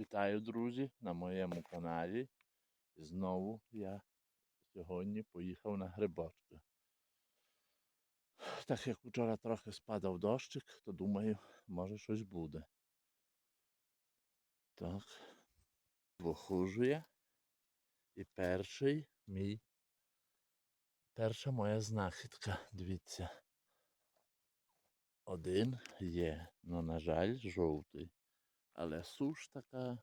Вітаю, друзі, на моєму каналі. Знову я сьогодні поїхав на грибочки. Так як вчора трохи спадав дощик, то думаю, може щось буде. Так. Вохужує. І перший мій. Перша моя знахідка. Дивіться. Один є, але, на жаль, жовтий. Але суш така.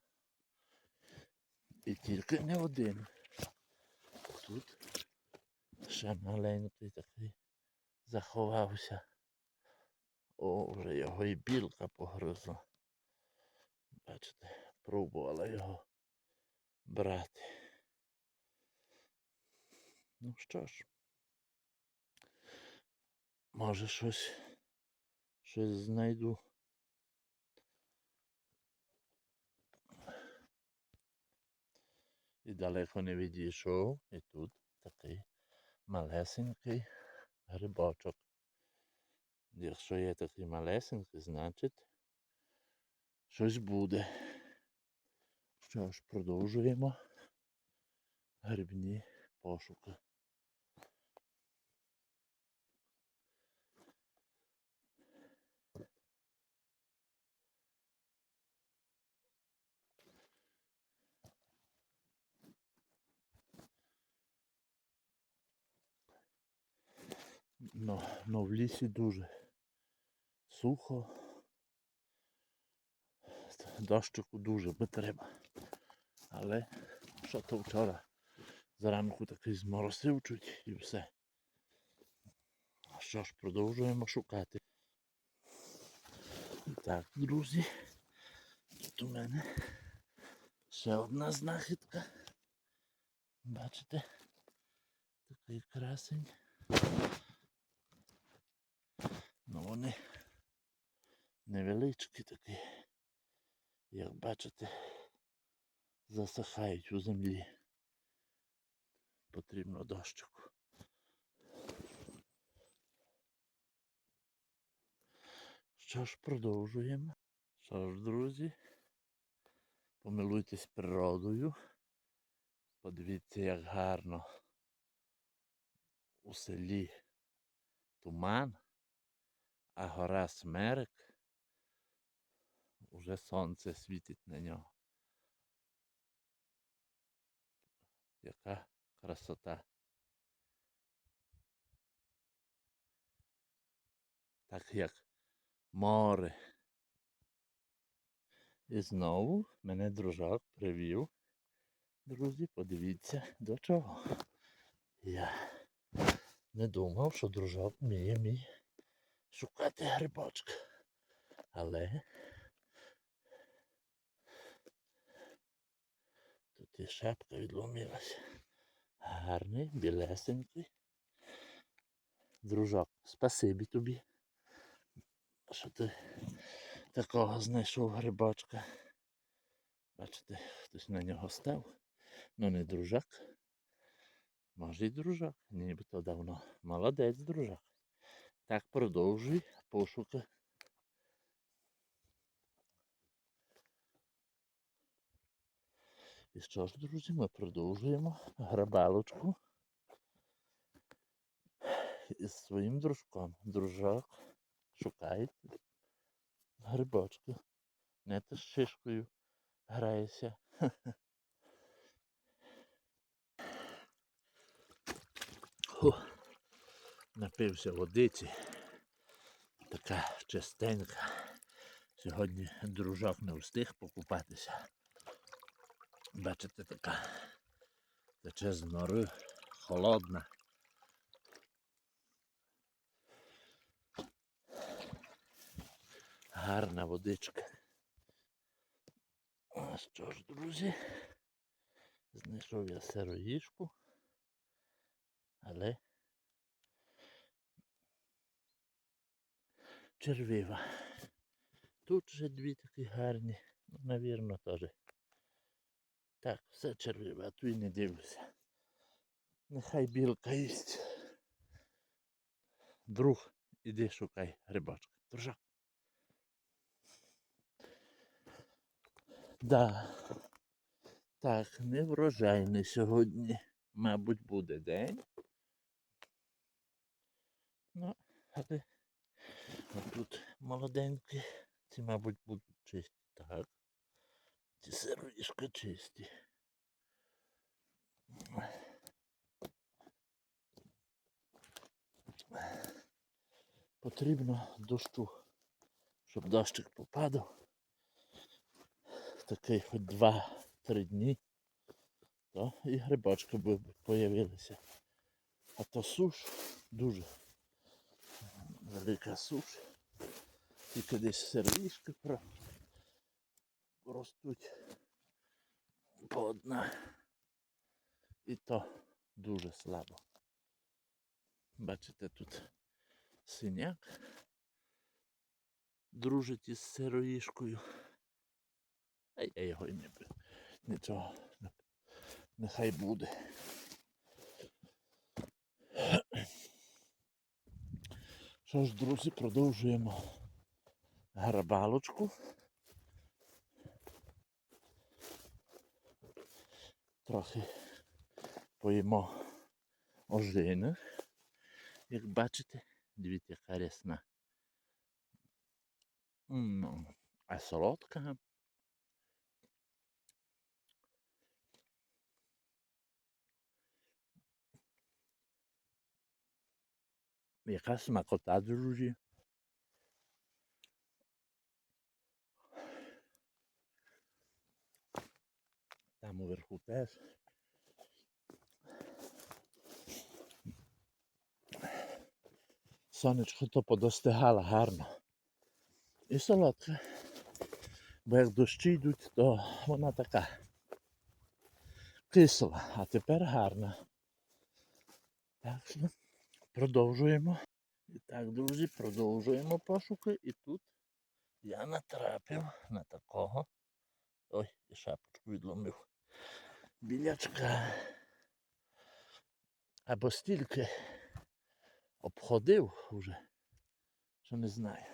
І тільки не один. Тут ще маленький такий заховався. О, вже його і білка погризла. Бачите, пробувала його брати. Ну що ж, може щось, щось знайду. І далеко не відійшов. І тут такий малесенький грибочок. Якщо є такий малесенький, значить щось буде. Що ж, продовжуємо грибні пошуки. Но, но в лісі дуже сухо. Дощику дуже би треба. Але що то вчора зранку такий зморосив чуть і все. Що ж, продовжуємо шукати. Так, друзі. Тут у мене ще одна знахідка. Бачите? Такий красень. Вони невеличкі такі, як бачите, засихають у землі. Потрібно дощику. Що ж, продовжуємо. Що ж, друзі, помилуйтесь природою. Подивіться, як гарно у селі туман, а гора Смерек уже сонце світить на нього. Яка красота. Так як море. І знову мене дружок привів. Друзі, подивіться до чого. Я не думав, що дружок вміє мій шукати грибочка. Але тут і шапка відломилася. Гарний, білесенький. Дружок, спасибі тобі, що ти такого знайшов грибочка. Бачите, хтось на нього став. Ну не дружак. Може й дружак. Нібито давно. Молодець, дружак. Так продовжуй пошуки. І що ж, друзі, ми продовжуємо грабалочку із своїм дружком. Дружок шукає грибочки. Не ти з шишкою граєшся. Ху. Напився водиці. Така чистенька. Сьогодні дружок не встиг покупатися. Бачите, така тече з нори холодна. Гарна водичка. А що ж, друзі? Знайшов я сироїжку, але червива. Тут ще дві такі гарні, ну, навірно, теж. Так, все червиве, а тут і не дивлюся. Нехай білка їсть. Друг, іди шукай грибочка. Дружак. Да. Так, не врожайний сьогодні, мабуть, буде день. Ну, але тут молоденькі, ці, мабуть, будуть чисті. Так. Ці сироїшки чисті. Потрібно дощу, щоб дощик попадав. Такий хоч два-три дні, то і грибочки б появилися. А то суш дуже велика суш. Тільки десь сервішки ростуть по одна. І то дуже слабо. Бачите, тут синяк дружить із сироїшкою. А я його і не нічого. Нехай буде. Що ж, друзі, продовжуємо грабалочку. Трохи поїмо ожини. Як бачите, дивіться, яка рясна. М, А солодка. Яка смакота, друзі. Там уверху теж. Сонечко то подостигало гарно. І солодка. Бо як дощі йдуть, то вона така кисла, а тепер гарна. Так що продовжуємо. І так, друзі, продовжуємо пошуки. І тут я натрапив на такого. Ой, і шапочку відломив. Білячка. Або стільки обходив уже, що не знаю.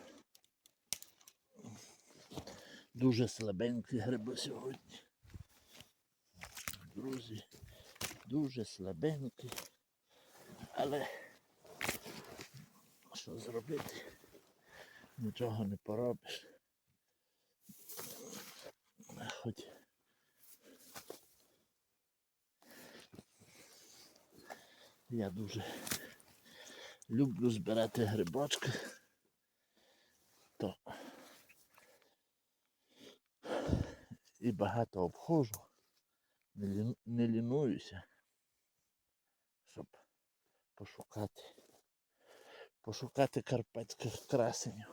Дуже слабенькі гриби сьогодні. Друзі, дуже слабенькі. Але що зробити? Нічого не поробиш. Хоч я дуже люблю збирати грибочки, то і багато лі- не лінуюся, щоб пошукати, пошукати карпатських красенів.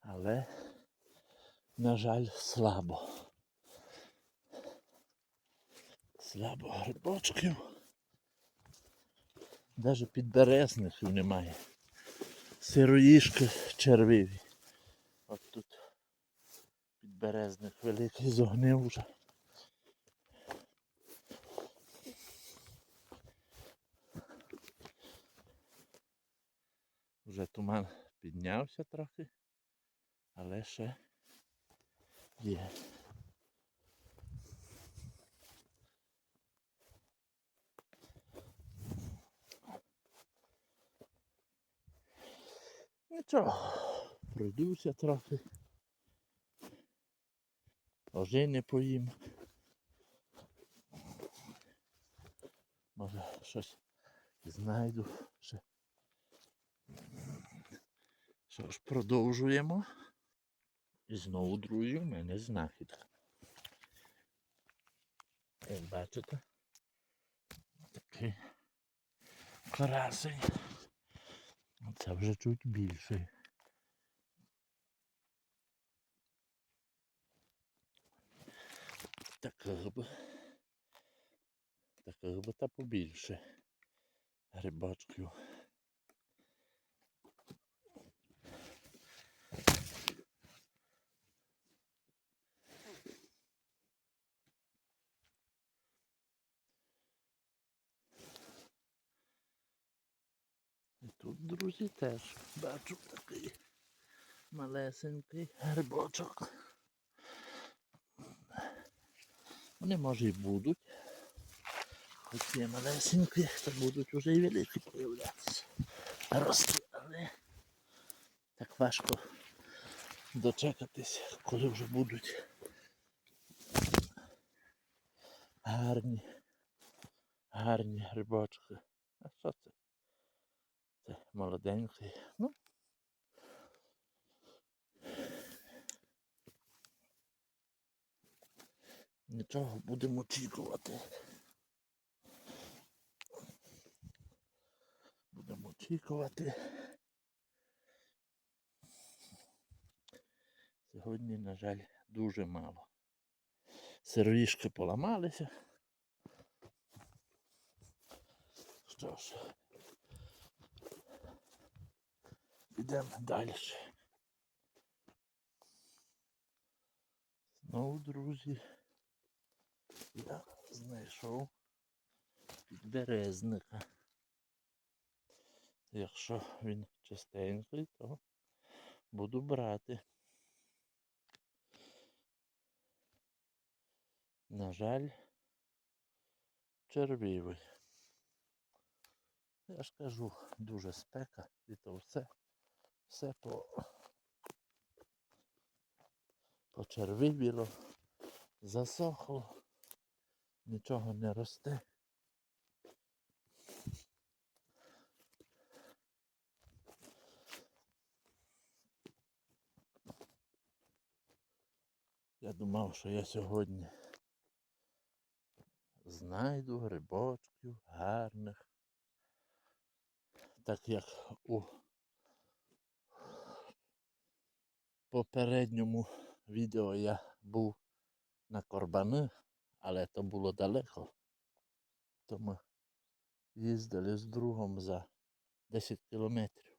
Але, на жаль, слабо. Слабо грибочків. Навіть підберезників немає. Сироїшки червиві. От тут підберезник великий зогнив вже. Вже туман піднявся трохи, але ще є. Нічого, пройдуся трохи. Ожини поїм. Може щось знайду ще. Що ж, продовжуємо. І знову, друзі, в мене знахідка. Як бачите, такий красень. Це вже чуть більший. Таких би. Таких би та побільше грибочків. Друзі, теж бачу такий малесенький грибочок. Вони може і будуть. Оці малесенькі, то будуть вже і великі появлятися. Рости, але так важко дочекатись, коли вже будуть гарні, гарні грибочки. А що це? Це молоденький. Ну. Нічого, будемо очікувати. Будемо очікувати. Сьогодні, на жаль, дуже мало. Сервішки поламалися. Що ж, Йдемо далі. Знову, друзі, я знайшов підберезника. Якщо він чистенький, то буду брати. На жаль, червивий. Я ж кажу, дуже спека і то все все по почервивіло, засохло, нічого не росте. Я думав, що я сьогодні знайду грибочків гарних, так як у попередньому відео я був на Корбани, але то було далеко. То ми їздили з другом за 10 кілометрів.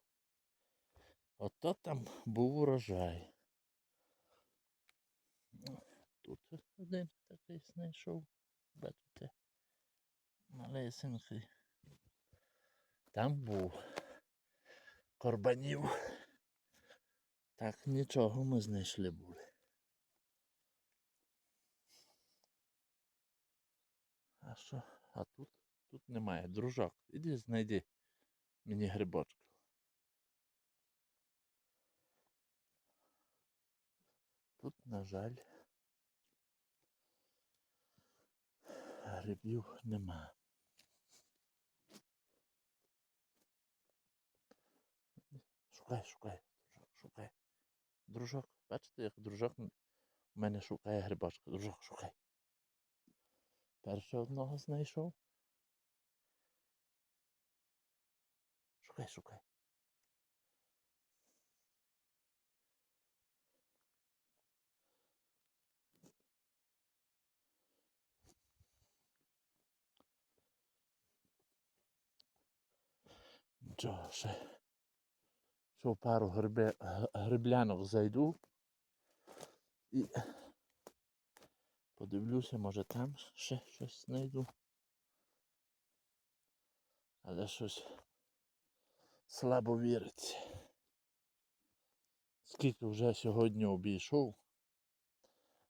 Ото там був урожай. Ну, Тут один такий знайшов, бачите, малесенький. Там був корбанів. Так, нічого ми знайшли були. А що? А тут? Тут немає. Дружок. Іди знайди мені грибочку. Тут, на жаль, грибів нема. Шукай, шукай. Дружок, бачите, як дружок у мене шукає грибочка. Дружок, шукай. Перше одного знайшов. Шукай, шукай. Нічого, Ще пару грибе, гриблянок зайду і подивлюся, може там ще щось знайду. Але щось слабо віриться. Скільки вже сьогодні обійшов,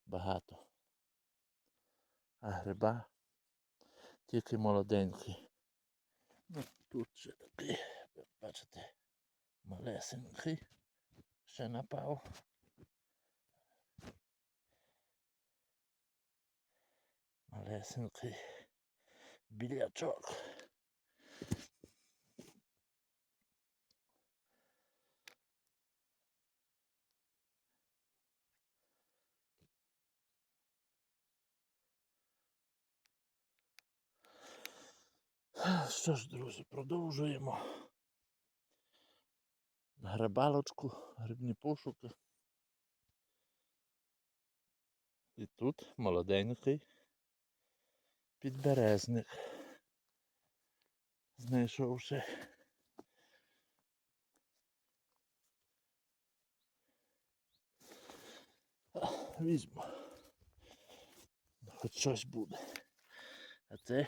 багато. А гриба тільки молоденькі. Ну, тут ще такий, бачите, малесенький. Ще напав. Малесенький білячок. Що ж, друзі, продовжуємо. Грибалочку, грибні пошуки. І тут молоденький підберезник. Знайшовши. Візьму. Хоч щось буде. А це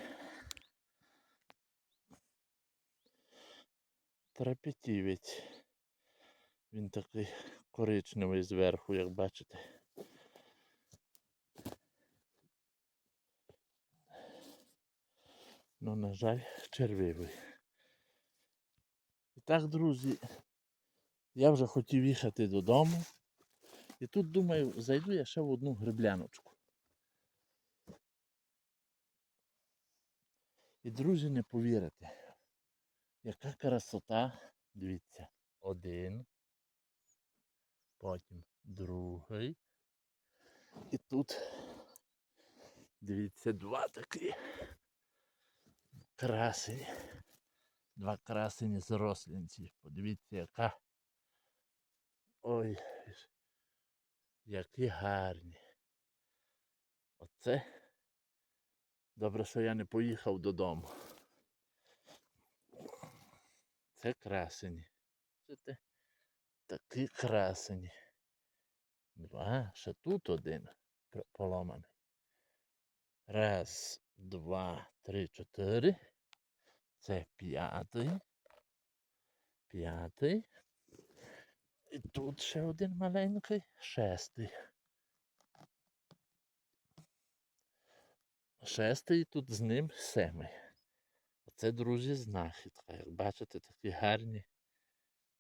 трапетівець. Він такий коричневий зверху, як бачите. Ну, на жаль, червивий. І так, друзі, я вже хотів їхати додому. І тут думаю, зайду я ще в одну грибляночку. І, друзі, не повірите, яка красота. Дивіться, один, потім другий. І тут, дивіться, два такі красені. Два красені зрослінці. Подивіться, яка. Ой, які гарні. Оце. Добре, що я не поїхав додому. Це красені. Бачите? Такі красені. Два. Ще тут один поломаний. Раз, два, три, чотири. Це п'ятий. П'ятий. І тут ще один маленький, шестий. Шестий тут з ним семий. Оце, друзі, знахідка. Як бачите, такі гарні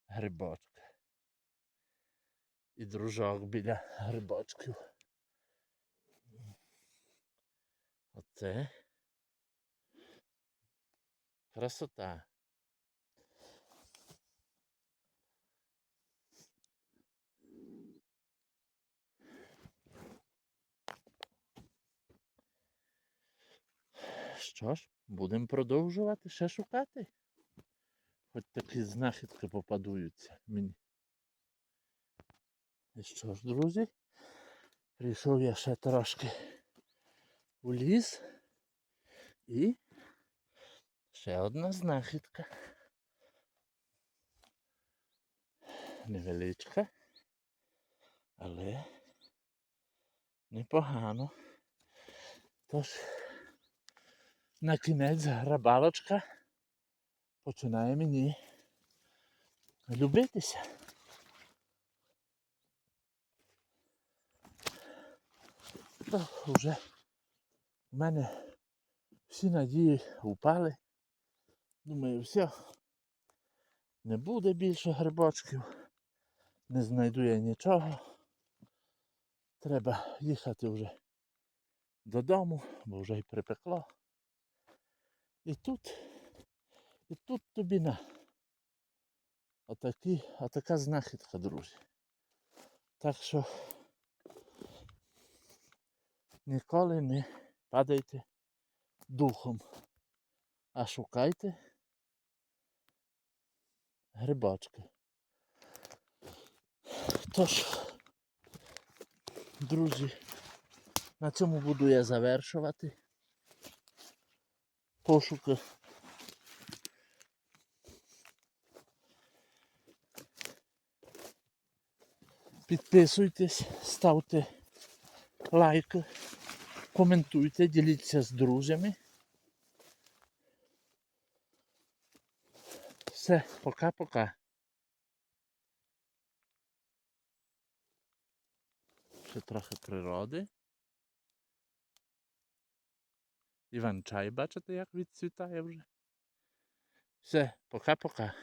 грибочки. І дружок біля грибочків. Оце красота. Що ж, будемо продовжувати ще шукати. Хоч такі знахідки попадуються мені. І що ж, друзі? Прийшов я ще трошки у ліс і ще одна знахідка. Невеличка, але непогано. Тож на кінець грабалочка починає мені любитися. То вже в мене всі надії упали. Думаю, все, не буде більше грибочків, не знайду я нічого. Треба їхати вже додому, бо вже й припекло. І тут, і тут тобі на. Отакі, отака знахідка, друзі. Так що ніколи не падайте духом, а шукайте грибочки. Тож, друзі, на цьому буду я завершувати пошуки. Підписуйтесь, ставте лайки, коментуйте, діліться з друзями. Все, пока-пока. Ще трохи природи. Іван чай, бачите, як відцвітає вже. Все, пока-пока.